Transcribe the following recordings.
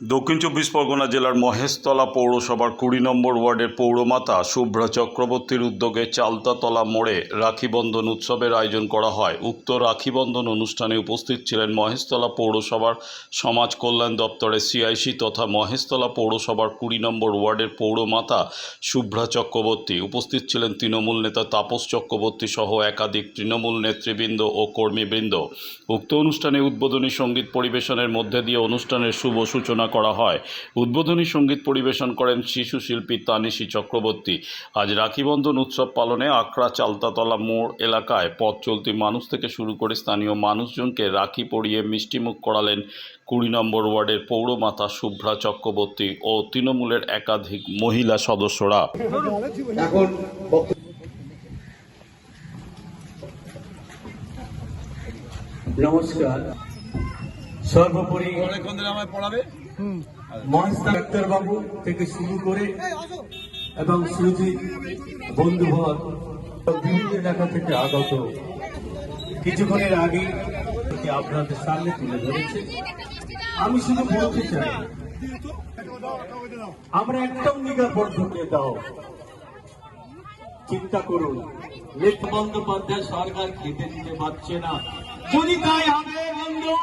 দক্ষিণ চব্বিশ পরগনা জেলার মহেশতলা পৌরসভার কুড়ি নম্বর ওয়ার্ডের পৌরমাতা শুভ্রা চক্রবর্তীর উদ্যোগে চালতাতলা মোড়ে রাখি বন্ধন উৎসবের আয়োজন করা হয়। উক্ত রাখি বন্ধন অনুষ্ঠানে উপস্থিত ছিলেন মহেশতলা পৌরসভার সমাজ কল্যাণ দপ্তরের সিআইসি তথা মহেশতলা পৌরসভার কুড়ি নম্বর ওয়ার্ডের পৌরমাতা শুভ্রা চক্রবর্তী। উপস্থিত ছিলেন তৃণমূল নেতা তাপস চক্রবর্তী সহ একাধিক তৃণমূল নেতৃবৃন্দ ও কর্মীবৃন্দ। উক্ত অনুষ্ঠানে উদ্বোধনী সংগীত পরিবেশনের মধ্যে দিয়ে অনুষ্ঠানের শুভ সূচনা করা হয়। উদ্বোধনী সংগীত পরিবেশন করেন শিশু শিল্পী তানিশী চক্রবর্তী। আজ রাখিবন্ধন উৎসব পালনে আখড়া চালতাতলা মোড় এলাকায় পথ চলতি মানুষ থেকে শুরু করে স্থানীয় মানুষজনকে রাখি পরিয়ে মিষ্টিমুখ করালেন কুড়ি নম্বর ওয়ার্ডের পৌরমাতা শুভ্রা চক্রবর্তী ও তৃণমূলের একাধিক মহিলা সদস্যরা। এখন নমস্কার। সর্বোপরি অনেকক্ষণ ধরে আমায় পড়াবে? মহেশদা ডাক্তারবাবু থেকে শুরু করে এবং সুজিত বন্ধুভর বিভিন্ন এলাকা থেকে আগত। কিছুক্ষণের আগে আপনাদের সামনে তুলে ধরেছে। আমি শুধু বলতে চাই, আমরা একদম নিগার পদ্ধতি দাও। চিন্তা করুন, লেখ বন্দ্যোপাধ্যায় সরকার খেতে দিতে পারছে না। যদি তাই হবে বন্ধু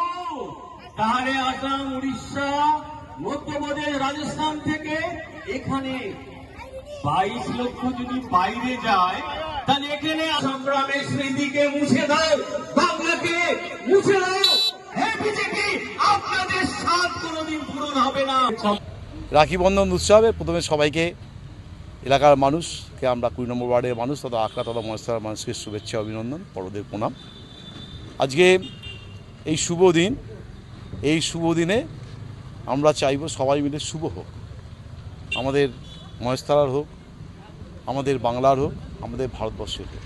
তাহলে আসাম উড়িষ্যা, মধ্যপ্রদেশ, রাজস্থান থেকে এখানে বাইশ লক্ষ যদি বাইরে যায়, তাহলে এখানে সংগ্রামের স্মৃতিকে মুছে দাও, বাংলাকে মুছে দাও। রাখি বন্ধন উৎসবে প্রথমে সবাইকে, এলাকার মানুষকে আমরা কুড়ি নম্বর ওয়ার্ডের মানুষ তথা আখড়া তথা মহেশতলার মানুষকে শুভেচ্ছা, অভিনন্দন, বড়দের প্রণাম। আজকে এই শুভ দিন এই শুভ দিনে আমরা চাইব সবাই মিলে শুভ হোক। আমাদের মহেশতলার হোক, আমাদের বাংলার হোক, আমাদের ভারতবর্ষের হোক।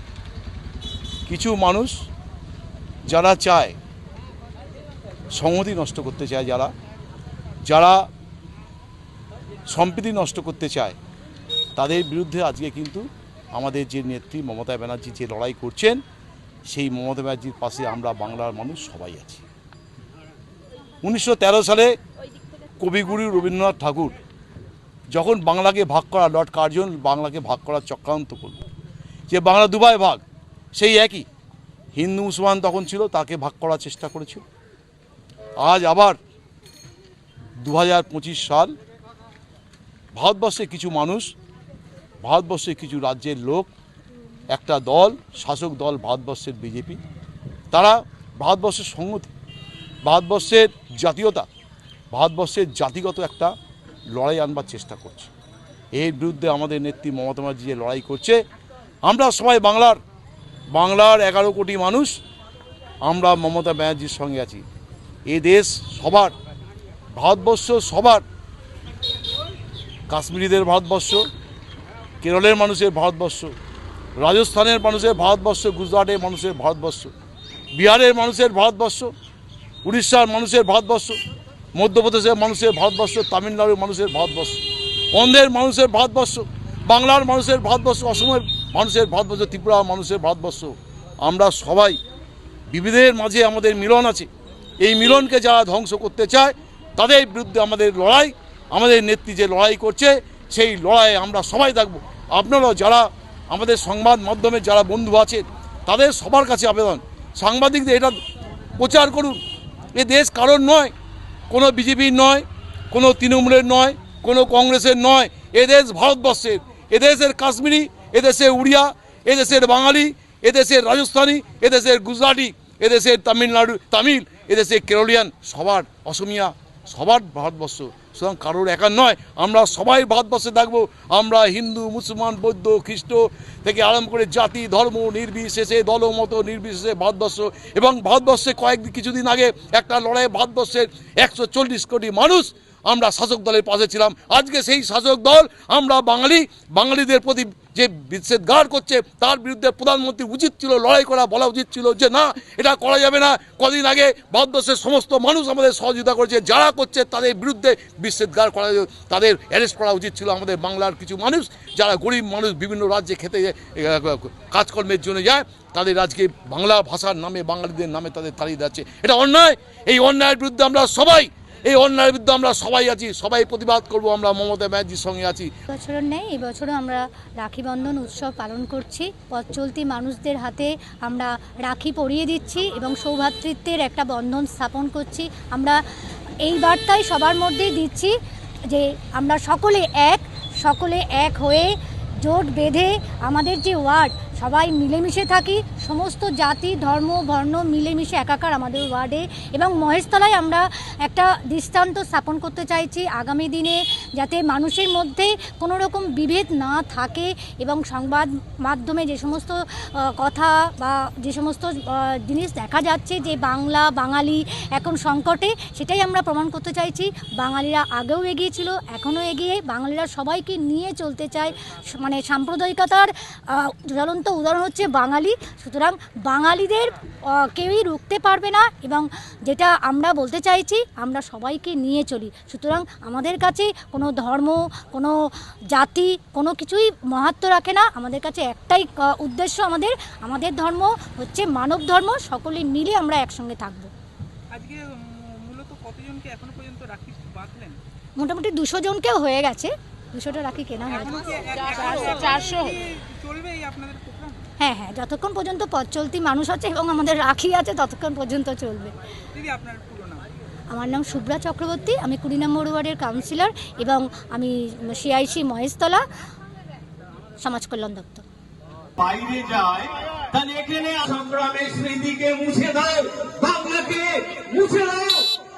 কিছু মানুষ যারা চায় সংহতি নষ্ট করতে চায়, যারা যারা সম্প্রীতি নষ্ট করতে চায়, তাদের বিরুদ্ধে আজকে কিন্তু আমাদের যে নেত্রী মমতা ব্যানার্জি যে লড়াই করছেন, সেই মমতা ব্যানার্জির পাশে আমরা বাংলার মানুষ সবাই আছি। উনিশশো তেরো সালে কবিগুরু রবীন্দ্রনাথ ঠাকুর যখন বাংলাকে ভাগ করা, লর্ড কার্জন বাংলাকে ভাগ করার চক্রান্ত করল, যে বাংলা দুবাই ভাগ, সেই একই। হিন্দু, মুসলমান তখন ছিল, তাকে ভাগ করার চেষ্টা করেছিল। আজ আবার দু হাজার পঁচিশ সাল ভারতবর্ষের কিছু মানুষ ভারতবর্ষের কিছু রাজ্যের লোক, একটা দল, শাসক দল ভারতবর্ষের বিজেপি। তারা ভারতবর্ষের সংহতি, ভারতবর্ষের জাতীয়তা। ভারতবর্ষের জাতিগত একটা লড়াই আনবার চেষ্টা করছে। এর বিরুদ্ধে আমাদের নেত্রী মমতা ব্যানার্জি যে লড়াই করছে, আমরা সবাই বাংলার বাংলার এগারো কোটি মানুষ, আমরা মমতা ব্যানার্জির সঙ্গে আছি। এ দেশ সবার, ভারতবর্ষ সবার। কাশ্মীরিদের ভারতবর্ষ, কেরলের মানুষের ভারতবর্ষ, রাজস্থানের মানুষের ভারতবর্ষ, গুজরাটের মানুষের ভারতবর্ষ, বিহারের মানুষের ভারতবর্ষ উড়িষ্যার মানুষের ভারতবর্ষ, মধ্যপ্রদেশের মানুষের ভারতবর্ষ, তামিলনাড়ুর মানুষের ভারতবর্ষ অন্ধ্রের মানুষের ভারতবর্ষ, বাংলার মানুষের ভারতবর্ষ, অসমের মানুষের ভারতবর্ষ ত্রিপুরা মানুষের ভারতবর্ষ। আমরা সবাই বিবিধের মাঝে আমাদের মিলন আছে। এই মিলনকে যারা ধ্বংস করতে চায়, তাদের বিরুদ্ধে আমাদের লড়াই, আমাদের নেত্রী যে লড়াই করছে, সেই লড়াইয়ে আমরা সবাই থাকব। আপনারাও যারা আমাদের সংবাদ মাধ্যমে যারা বন্ধু আছেন, তাদের সবার কাছে আবেদন। সাংবাদিকদের এটা প্রচার করুন। এ দেশ কারোর নয়, কোনো বিজেপির নয়, কোনো তৃণমূলের নয়, কোনো কংগ্রেসের নয়। এদেশ ভারতবর্ষের এদেশের কাশ্মীরি এদেশের উড়িয়া এদেশের বাঙালি এদেশের রাজস্থানী এদেশের গুজরাটি এদেশের তামিলনাড়ু, তামিল এদেশের কেরলিয়ান, সবার অসমিয়া সবার ভারতবর্ষ। সুতরাং কারোর একার নয়, আমরা সবাই ভারতবর্ষে থাকব। আমরা হিন্দু, মুসলমান, বৌদ্ধ, খ্রিস্ট থেকে আরম্ভ করে জাতি, ধর্ম নির্বিশেষে, দলমত নির্বিশেষে ভারতবর্ষ। এবং ভারতবর্ষে কয়েক কিছুদিন আগে একটা লড়াই, ভারতবর্ষের একশো চল্লিশ কোটি মানুষ আমরা শাসক দলের পাশে ছিলাম। আজকে সেই শাসক দল, আমরা বাঙালি, বাঙালিদের প্রতি যে বিচ্ছেদগার করছে, তার বিরুদ্ধে প্রধানমন্ত্রী উচিত ছিল, লড়াই করা বলা উচিত ছিল যে না, এটা করা যাবে না। কদিন আগে ভারতবর্ষের সমস্ত মানুষ আমাদের সহযোগিতা করেছে, যারা করছে তাদের বিরুদ্ধে বিচ্ছেদগার করা তাদের অ্যারেস্ট করা উচিত ছিল আমাদের বাংলার কিছু মানুষ, যারা গরিব মানুষ বিভিন্ন রাজ্যে খেতে কাজকর্মের জন্য যায়, তাদের আজকে বাংলা ভাষার নামে, বাঙালিদের নামে তাদের তাড়িয়ে যাচ্ছে এটা অন্যায়। এই অন্যায়ের বিরুদ্ধে আমরা সবাই এই অন্যায়ের বিরুদ্ধে আমরা সবাই আছি, সবাই প্রতিবাদ করব, আমরা মমতা ব্যানার্জির সঙ্গে আছি। বছরের নেই এই বছরও আমরা রাখি বন্ধন উৎসব পালন করছি, পথ চলতি মানুষদের হাতে আমরা রাখি পরিয়ে দিচ্ছি এবং সৌভাতৃত্বের একটা বন্ধন স্থাপন করছি। আমরা এই বার্তাই সবার মধ্যেই দিচ্ছি যে আমরা সকলে এক সকলে এক হয়ে জোট বেঁধে আমাদের যে ওয়ার্ড সবাই মিলেমিশে থাকি, সমস্ত জাতি, ধর্ম, বর্ণ মিলেমিশে একাকার আমাদের ওয়ার্ডে এবং মহেশতলায় আমরা একটা দৃষ্টান্ত স্থাপন করতে চাইছি। আগামী দিনে যাতে মানুষের মধ্যে কোনো রকম বিভেদ না থাকে এবং সংবাদ মাধ্যমে যে সমস্ত কথা বা যে সমস্ত জিনিস দেখা যাচ্ছে যে বাংলা, বাঙালি এখন সংকটে, সেটাই আমরা প্রমাণ করতে চাইছি। বাঙালিরা আগেও এগিয়েছিল এখনও এগিয়ে। বাঙালিরা সবাইকে নিয়ে চলতে চায়। মানে সাম্প্রদায়িকতার জ্বলন্ত উদাহরণ হচ্ছে বাঙালি। সুতরাং বাঙালিদের কেউই রুখতে পারবে না এবং যেটা আমরা বলতে চাইছি, আমরা সবাইকে নিয়ে চলি। সুতরাং আমাদের কাছে কোনো ধর্ম কোনো জাতি কোনো কিছুই মহাত্ম রাখে না। আমাদের কাছে একটাই উদ্দেশ্য আমাদের। আমাদের ধর্ম হচ্ছে মানব ধর্ম সকলে মিলে আমরা একসঙ্গে থাকব। আজকে মূলত কতজনকে এখনও পর্যন্ত রাখি বাঁধলেন? মোটামুটি দুশো জনকেও হয়ে গেছে। দুশোটা রাখি কেনা হয়েছে এখনও চারশো চলবে এই আপনাদের হ্যাঁ হ্যাঁ যতক্ষণ পর্যন্ত পথ চলতি মানুষ আছে এবং আমাদের রাখি আছে ততক্ষণ পর্যন্ত চলবে। দিদি আপনার আমার নাম শুভ্রা চক্রবর্তী, আমি কুড়ি নম্বর ওয়ার্ডের কাউন্সিলর এবং আমি সিআইসি মহেশতলা সমাজ কল্যাণ দপ্তর। বাইরে যায়, তাহলে এখানে সংগ্রামের স্মৃতিকে মুছে দাও বাংলাকে মুছে দাও।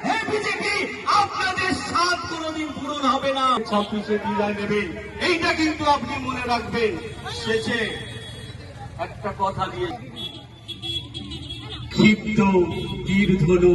হে বিজেপি, আপনাদের সাথ কোনোদিন পূরণ হবে না। ছাব্বিশে বিদায় নেবেন, এইটা কিন্তু আপনি মনে রাখবেন। শেষে একটা কথা দিয়ে ক্ষিপ্ত তীর ধনু